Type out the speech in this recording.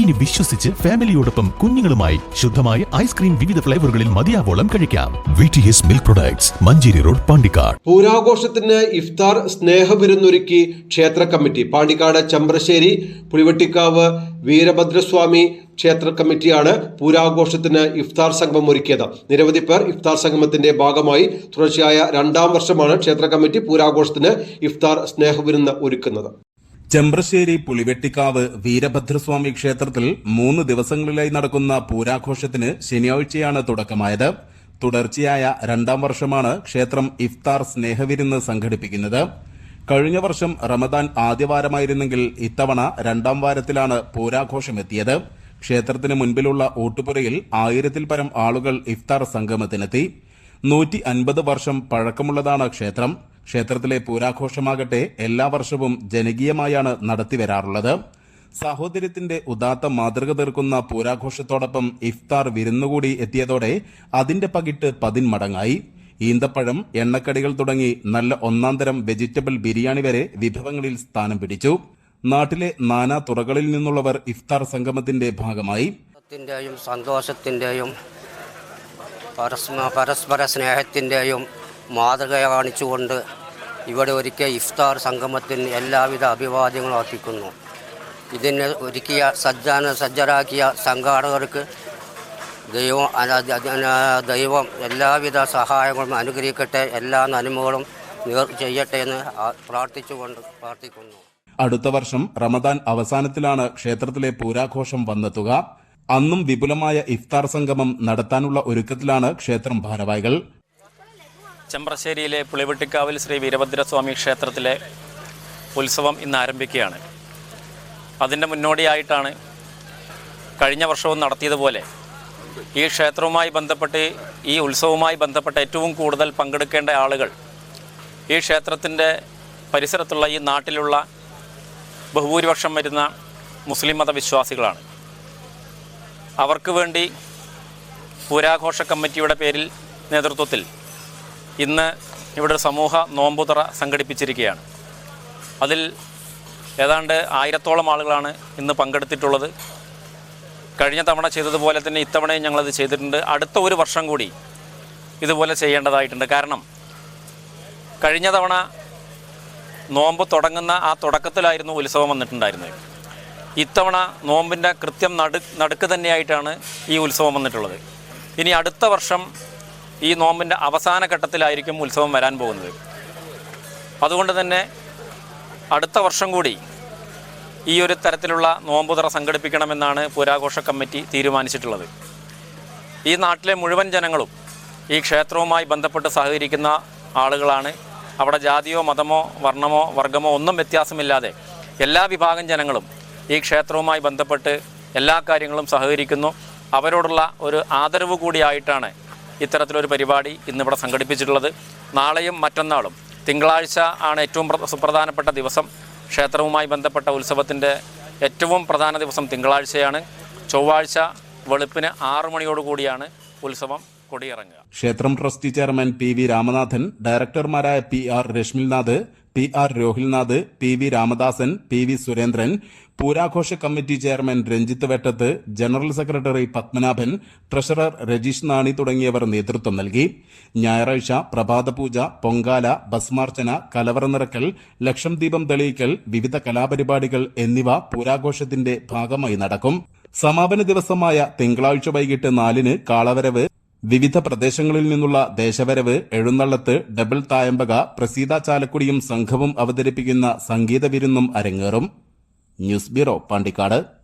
ഇനി വിശ്വസിച്ച് ഫാമിലിയോടൊപ്പം കുഞ്ഞുങ്ങളുമായി ശുദ്ധമായ ഐസ്ക്രീം വിവിധ ഫ്ലേവറുകളിൽ മതിയാവോളം കഴിക്കാം. V T S milk products Manjeri road Pandikkad. പൂരാഘോഷത്തിന് ഇഫ്താർ സ്നേഹവിരുന്നൊരുക്കി ക്ഷേത്ര കമ്മിറ്റി പാണ്ടിക്കാട് ചമ്പ്രശ്ശേരി പുളിവെട്ടിക്കാവ് വീരഭദ്രസ്വാമി ക്ഷേത്ര കമ്മിറ്റിയാണ് പൂരാഘോഷത്തിന് ഇഫ്താർ സംഗമം ഒരുക്കിയത്. നിരവധി പേർ ഇഫ്താർ സംഗമത്തിന്റെ ഭാഗമായി തുടർച്ചയായ രണ്ടാം വർഷമാണ് ക്ഷേത്ര കമ്മിറ്റി പൂരാഘോഷത്തിന് ഇഫ്താർ സ്നേഹവിരുന്ന് ഒരുക്കുന്നത്. ചെമ്പ്രശ്ശേരി പുളിവെട്ടിക്കാവ് വീരഭദ്രസ്വാമി ക്ഷേത്രത്തിൽ മൂന്ന് ദിവസങ്ങളിലായി നടക്കുന്ന പൂരാഘോഷത്തിന് ശനിയാഴ്ചയാണ് തുടക്കമായത്. തുടർച്ചയായ രണ്ടാം വർഷമാണ് ക്ഷേത്രം ഇഫ്താർ സ്നേഹവിരുന്ന് സംഘടിപ്പിക്കുന്നത്. കഴിഞ്ഞ വർഷം റമദാൻ ആദ്യവാരമായിരുന്നെങ്കിൽ ഇത്തവണ രണ്ടാം വാരത്തിലാണ് പൂരാഘോഷമെത്തിയത്. ക്ഷേത്രത്തിന് മുൻപിലുള്ള ഓട്ടുപുരയിൽ ആയിരത്തിൽ പരം ആളുകൾ ഇഫ്താർ സംഗമത്തിനെത്തി. നൂറ്റി അൻപത് വർഷം പഴക്കമുള്ളതാണ് ക്ഷേത്രം. ക്ഷേത്രത്തിലെ പൂരാഘോഷമാകട്ടെ എല്ലാ വർഷവും ജനകീയമായാണ് നടത്തിവരാറുള്ളത് സാഹോദര്യത്തിന്റെ ഉദാത്ത മാതൃക തീർക്കുന്ന പൂരാഘോഷത്തോടൊപ്പം ഇഫ്താർ വിരുന്നുകൂടി എത്തിയതോടെ അതിന്റെ പകിട്ട് പതിന്മടങ്ങായി. ഈന്തപ്പഴം എണ്ണക്കടികൾ തുടങ്ങി നല്ല ഒന്നാം തരം വെജിറ്റബിൾ ബിരിയാണി വരെ വിഭവങ്ങളിൽ സ്ഥാനം പിടിച്ചു. നാട്ടിലെ നാനാ തുറകളിൽ നിന്നുള്ളവർ ഇഫ്താർ സംഗമത്തിന്റെ ഭാഗമായി. സന്തോഷത്തിന്റെയും പരസ്പര സ്നേഹത്തിന്റെയും മാതൃക കാണിച്ചുകൊണ്ട് ഇവിടെ ഒരുക്കിയ ഇഫ്താർ സംഗമത്തിന് എല്ലാവിധ അഭിവാദ്യങ്ങളും അർപ്പിക്കുന്നു. ഇതിന് ഒരുക്കിയ സജ്ജാന സജ്ജരാക്കിയ സംഘാടകർക്ക് ദൈവം ദൈവം എല്ലാവിധ സഹായങ്ങളും അനുഗ്രഹിക്കട്ടെ എല്ലാ നന്മകളും ചെയ്യട്ടെ എന്ന് പ്രാർത്ഥിച്ചുകൊണ്ട് പ്രാർത്ഥിക്കുന്നു. അടുത്ത വർഷം റമദാൻ അവസാനത്തിലാണ് ക്ഷേത്രത്തിലെ പൂരാഘോഷം വന്നെത്തുക. അന്നും വിപുലമായ ഇഫ്താർ സംഗമം നടത്താനുള്ള ഒരുക്കത്തിലാണ് ക്ഷേത്രം ഭാരവാഹികൾ. ചെമ്പ്രശ്ശേരിയിലെ പുളിവെട്ടിക്കാവിൽ ശ്രീ വീരഭദ്രസ്വാമി ക്ഷേത്രത്തിലെ ഉത്സവം ഇന്ന് ആരംഭിക്കുകയാണ്. അതിന്റെ മുന്നോടിയായിട്ടാണ് കഴിഞ്ഞ വർഷവും നടത്തിയതുപോലെ ഈ ക്ഷേത്രവുമായി ബന്ധപ്പെട്ട് ഈ ഉത്സവവുമായി ബന്ധപ്പെട്ട് ഏറ്റവും കൂടുതൽ പങ്കെടുക്കേണ്ട ആളുകൾ ഈ ക്ഷേത്രത്തിന്റെ പരിസരത്തുള്ള ഈ നാട്ടിലുള്ള ബഹുഭൂരിപക്ഷം വരുന്ന മുസ്ലിം മതവിശ്വാസികളാണ്. അവർക്ക് വേണ്ടി പൂരാഘോഷ കമ്മിറ്റിയുടെ പേരിൽ നേതൃത്വത്തിൽ ഇന്ന് ഇവിടെ സമൂഹ നോമ്പുതറ സംഘടിപ്പിച്ചിരിക്കുകയാണ്. അതിൽ ഏതാണ്ട് ആയിരത്തോളം ആളുകളാണ് ഇന്ന് പങ്കെടുത്തിട്ടുള്ളത്. കഴിഞ്ഞ തവണ ചെയ്തതുപോലെ തന്നെ ഇത്തവണയും ഞങ്ങളത് ചെയ്തിട്ടുണ്ട്. അടുത്ത ഒരു വർഷം കൂടി ഇതുപോലെ ചെയ്യേണ്ടതായിട്ടുണ്ട്. കാരണം കഴിഞ്ഞ തവണ നോമ്പ് തുടങ്ങുന്ന ആ തുടക്കത്തിലായിരുന്നു ഉത്സവം വന്നിട്ടുണ്ടായിരുന്നത്. ഇത്തവണ നോമ്പിന്റെ കൃത്യം നടു നടുക്ക് തന്നെയായിട്ടാണ് ഈ ഉത്സവം വന്നിട്ടുള്ളത്. ഇനി അടുത്ത വർഷം ഈ നോമ്പിന്റെ അവസാന ഘട്ടത്തിലായിരിക്കും ഉത്സവം വരാൻ പോകുന്നത്. അതുകൊണ്ട് തന്നെ അടുത്ത വർഷം കൂടി ഈ ഒരു തരത്തിലുള്ള നോമ്പുതറ സംഘടിപ്പിക്കണമെന്നാണ് പുരാഘോഷ കമ്മിറ്റി തീരുമാനിച്ചിട്ടുള്ളത്. ഈ നാട്ടിലെ മുഴുവൻ ജനങ്ങളും ഈ ക്ഷേത്രവുമായി ബന്ധപ്പെട്ട് സഹകരിക്കുന്ന ആളുകളാണ്. അവിടെ ജാതിയോ മതമോ വർണമോ വർഗമോ ഒന്നും വ്യത്യാസമില്ലാതെ എല്ലാ വിഭാഗം ജനങ്ങളും ഈ ക്ഷേത്രവുമായി ബന്ധപ്പെട്ട് എല്ലാ കാര്യങ്ങളും സഹകരിക്കുന്നു. അവരോടുള്ള ഒരു ആദരവ് കൂടിയായിട്ടാണ് ഇത്തരത്തിലൊരു പരിപാടി ഇന്നിവിടെ സംഘടിപ്പിച്ചിട്ടുള്ളത്. നാളെയും മറ്റന്നാളും തിങ്കളാഴ്ച ആണ് ഏറ്റവും പ്ര- സുപ്രധാനപ്പെട്ട ദിവസം. ക്ഷേത്രവുമായി ബന്ധപ്പെട്ട ഉത്സവത്തിന്റെ ഏറ്റവും പ്രധാന ദിവസം തിങ്കളാഴ്ചയാണ്. ചൊവ്വാഴ്ച വെളുപ്പിന് ആറു മണിയോടുകൂടിയാണ് ഉത്സവം കൊടിയിറങ്ങുക. ക്ഷേത്രം trustee chairman P V Ramanathan ഡയറക്ടർമാരായ P R Rashmilnath P R Rohilnath P V Ramadasan P V Surendran പൂരാഘോഷ committee chairman Ranjith Vettath general secretary Padmanabhan treasurer Rajeesh Nani തുടങ്ങിയവർ നേതൃത്വം നൽകി. ഞായറാഴ്ച പ്രഭാതപൂജ പൊങ്കാല ഭസ്മാർച്ചന കലവറ നിറക്കൽ ലക്ഷം ദീപം തെളിയിക്കൽ വിവിധ കലാപരിപാടികൾ എന്നിവ പൂരാഘോഷത്തിന്റെ ഭാഗമായി നടക്കും. സമാപന ദിവസമായ തിങ്കളാഴ്ച വൈകിട്ട് നാലിന് കാളവരവ് വിവിധ പ്രദേശങ്ങളിൽ നിന്നുള്ള ദേശവരവ് എഴുന്നള്ളത്ത് ഡബിൾ തായമ്പക പ്രസീത ചാലക്കുടിയും സംഘവും അവതരിപ്പിക്കുന്ന സംഗീത വിരുന്നും അരങ്ങേറും. News bureau Pandikkad.